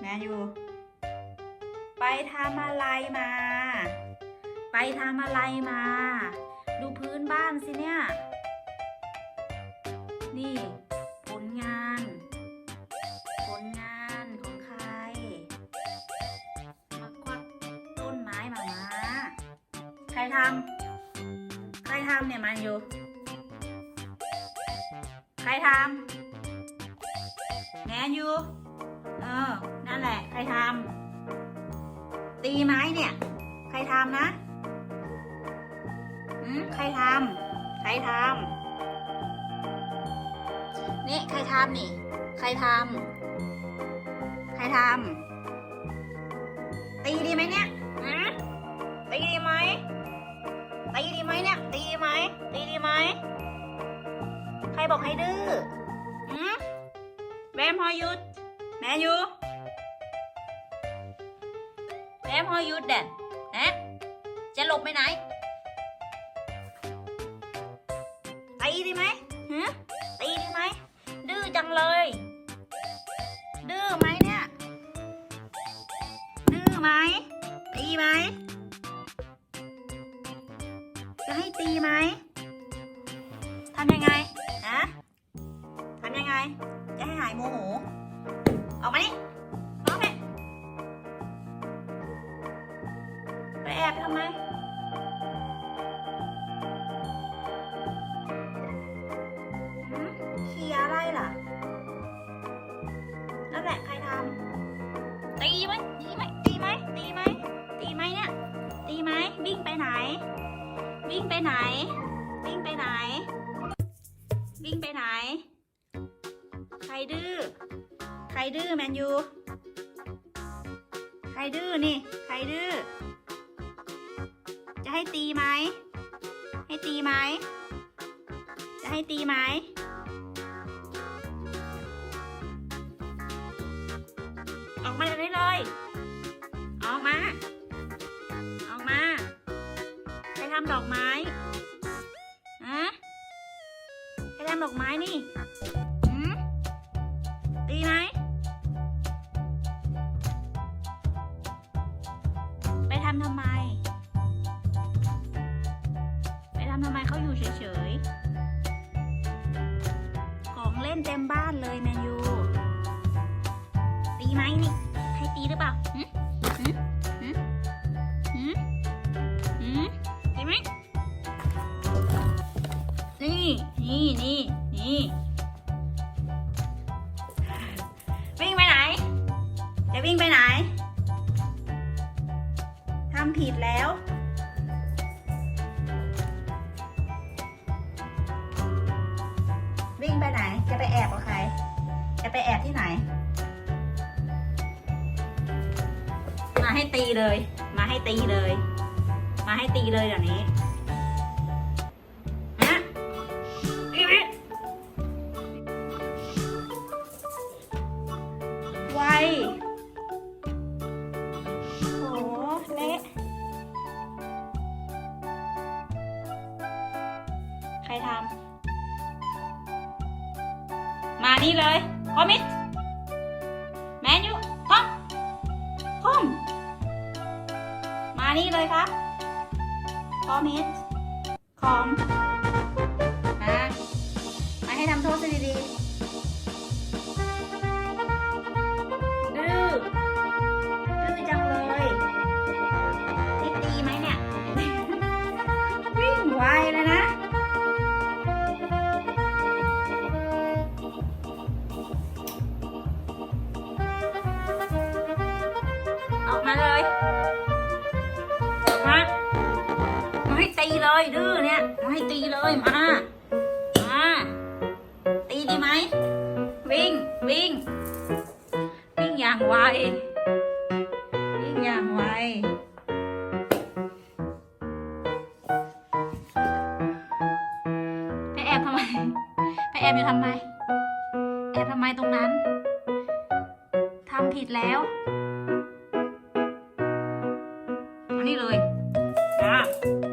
แมนยูไปทำอะไรมา ไปทำอะไรมา ดูพื้นบ้านสิเนี่ย นี่ ผลงาน ผลงานของใคร มากวัดต้นไม้มามาใครทำ ใครทำเนี่ยมันอยู่ ใครทำแมนยูเออ นั่นแหละ ใครทำตีไม้เนี่ย ใครทำนะอืมใครทำใครทำนี่ใครทำนี่ ใครทำใครทำตีดีไหมเนี่ยอืมตีดีไหมตีดีไหมเนี่ย ตีดีไหมตีดีไหมใครบอกให้ดื้ออืมแม่พอหยุดแม่อยู่ แม่พอหยุดเด่นนะ จะหลบไปไหนตีดีไหมฮะตีดีไหม ดื้อจังเลย ดื้อไหมเนี่ย ดื้อไหม ตีไหม จะให้ตีไหม ทำยังไงนะทำยังไง จะให้หายโมโห ออกมานี่ ตีไหมตีไหมตีไหมตีไหมตีไหมเนี่ย ตีไหมวิ่งไปไหน วิ่งไปไหน วิ่งไปไหน วิ่งไปไหน ใครดื้อ ใครดื้อแมนยู ใครดื้อนี่ ใครดื้อ จะให้ตีไหม ให้ตีไหม จะให้ตีไหม มาเดี๋ยวนี้เลย ออกมา ออกมาใครทำดอกไม้อะใครทำดอกไม้นี่หืมตีไหมไปทำทำไม ไปทำทำไมเขาอยู่เฉยๆ ของเล่นเต็มบ้านเลยแมนยูตีไหมนี่ ตีหรือเปล่าหืมหืมหืมหืมหืมตีไหมนี่นี่นี่นี่วิ่งไปไหน จะวิ่งไปไหนทำผิดแล้ววิ่งไปไหน จะไปแอบกับใคร จะไปแอบที่ไหน ให้ตีเลย มาให้ตีเลย มาให้ตีเลยเดี๋ยวนี้ฮะไวโหเละใครทำมานี่เลยพร้อมมิ นี่เลยครับ คอมฮิตคอมนะมาให้ทำโทษซะดีๆ ให้ตีเลยดื้อเนี่ยมาให้ตีเลยมา มา ตีดีไหม วิ่ง วิ่ง วิ่งอย่างไว วิ่งอย่างไว ไปแอบทำไม ไปแอบอยู่ทำไม แอบทำไมตรงนั้น ทำผิดแล้วมานี่เลยม